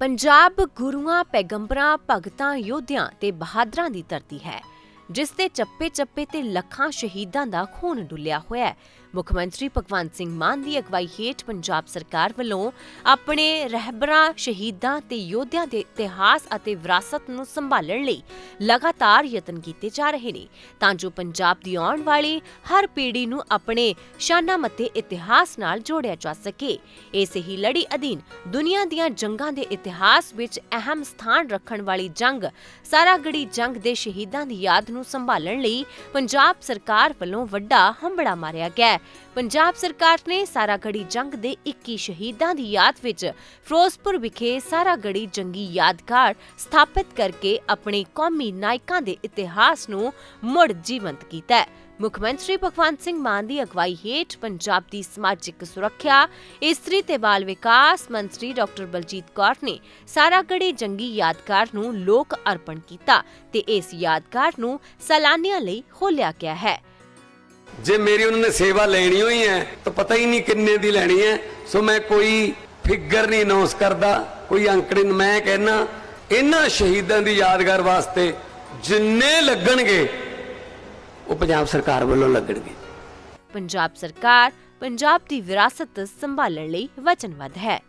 ਪੰਜਾਬ ਗੁਰੂਆਂ, ਪੈਗੰਬਰਾਂ, ਭਗਤਾਂ, ਯੋਧਿਆਂ ਤੇ ਬਹਾਦਰਾਂ ਦੀ ਧਰਤੀ ਹੈ, ਜਿਸ ਤੇ ਚੱਪੇ-ਚੱਪੇ ਤੇ ਲੱਖਾਂ ਸ਼ਹੀਦਾਂ ਦਾ ਖੂਨ ਡੁੱਲਿਆ ਹੋਇਆ ਹੈ। ਮੁੱਖ ਮੰਤਰੀ ਭਗਵੰਤ ਸਿੰਘ ਮਾਨ ਦੀ ਅਗਵਾਈ ਹੇਠ ਪੰਜਾਬ ਸਰਕਾਰ ਵੱਲੋਂ ਆਪਣੇ ਰਹਿਬਰਾਂ, ਸ਼ਹੀਦਾਂ ਤੇ ਯੋਧਿਆਂ ਦੇ ਇਤਿਹਾਸ ਅਤੇ ਵਿਰਾਸਤ ਨੂੰ ਸੰਭਾਲਣ ਲਈ ਲਗਾਤਾਰ ਯਤਨ ਕੀਤੇ ਜਾ ਰਹੇ ਨੇ। ਤਾਂ ਜੋ ਪੰਜਾਬ ਦੀ ਆਉਣ ਵਾਲੀ ਹਰ ਪੀੜ੍ਹੀ ਨੂੰ ਆਪਣੇ ਸ਼ਾਨਾਮਤੇ ਇਤਿਹਾਸ ਨਾਲ ਜੋੜਿਆ ਜਾ ਸਕੇ। ਇਸੇ ਹੀ ਲੜੀ ਅਧੀਨ ਦੁਨੀਆ ਦੀਆਂ ਜੰਗਾਂ ਦੇ ਇਤਿਹਾਸ ਵਿੱਚ ਅਹਿਮ ਸਥਾਨ ਰੱਖਣ ਵਾਲੀ ਜੰਗ, ਸਾਰਾਗੜੀ ਜੰਗ ਦੇ ਸ਼ਹੀਦਾਂ ਦੀ ਯਾਦ ਨੂੰ ਸੰਭਾਲਣ ਲਈ ਪੰਜਾਬ ਸਰਕਾਰ ਵੱਲੋਂ ਵੱਡਾ ਹੰਬੜਾ ਮਾਰਿਆ ਗਿਆ ਪੰਜਾਬ ਸਰਕਾਰ ਨੇ ਸਾਰਾਗੜੀ ਜੰਗ ਦੇ 21 ਸ਼ਹੀਦਾਂ ਦੀ ਯਾਦ ਵਿੱਚ ਫਿਰੋਜ਼ਪੁਰ ਵਿਖੇ ਸਾਰਾਗੜੀ ਜੰਗੀ ਯਾਦਗਾਰ ਸਥਾਪਿਤ ਕਰਕੇ ਆਪਣੇ ਕੌਮੀ ਨਾਇਕਾਂ ਦੇ ਇਤਿਹਾਸ ਨੂੰ ਮੁੜ ਜੀਵੰਤ ਕੀਤਾ ਹੈ। ਮੁੱਖ ਮੰਤਰੀ ਭਗਵੰਤ ਸਿੰਘ ਮਾਨ ਦੀ ਅਗਵਾਈ ਹੇਠ ਪੰਜਾਬ ਦੀ ਸਮਾਜਿਕ ਸੁਰੱਖਿਆ, ਇਸਤਰੀ ਤੇ ਬਾਲ ਵਿਕਾਸ ਮੰਤਰੀ ਡਾਕਟਰ ਬਲਜੀਤ ਕੌਰ ਨੇ ਸਾਰਾਗੜੀ ਜੰਗੀ ਯਾਦਗਾਰ ਨੂੰ ਲੋਕ ਅਰਪਣ ਕੀਤਾ ਤੇ ਇਸ ਯਾਦਗਾਰ ਨੂੰ ਸੈਲਾਨੀਆਂ ਲਈ ਖੋਲਿਆ ਗਿਆ ਹੈ। ਜੇ ਮੇਰੀ ਉਹਨਾਂ ਨੇ ਸੇਵਾ ਲੈਣੀ ਹੋਈ ਹੈ, ਤਾਂ ਪਤਾ ਹੀ ਨਹੀਂ ਕਿੰਨੇ ਦੀ ਲੈਣੀ ਹੈ। ਸੋ ਮੈਂ ਕੋਈ ਫਿਗਰ ਨਹੀਂ ਅਨਾਉਂਸ ਕਰਦਾ, ਕੋਈ ਅੰਕੜੇ ਮੈਂ ਕਹਿਣਾ ਇਹਨਾਂ ਸ਼ਹੀਦਾਂ ਦੀ ਯਾਦਗਾਰ ਵਾਸਤੇ ਜਿੰਨੇ ਲੱਗਣਗੇ, ਉਹ ਪੰਜਾਬ ਸਰਕਾਰ ਵੱਲੋਂ ਲੱਗਣਗੇ। ਪੰਜਾਬ ਸਰਕਾਰ ਪੰਜਾਬ ਦੀ ਵਿਰਾਸਤ ਸੰਭਾਲਣ ਲਈ ਵਚਨਬੱਧ ਹੈ।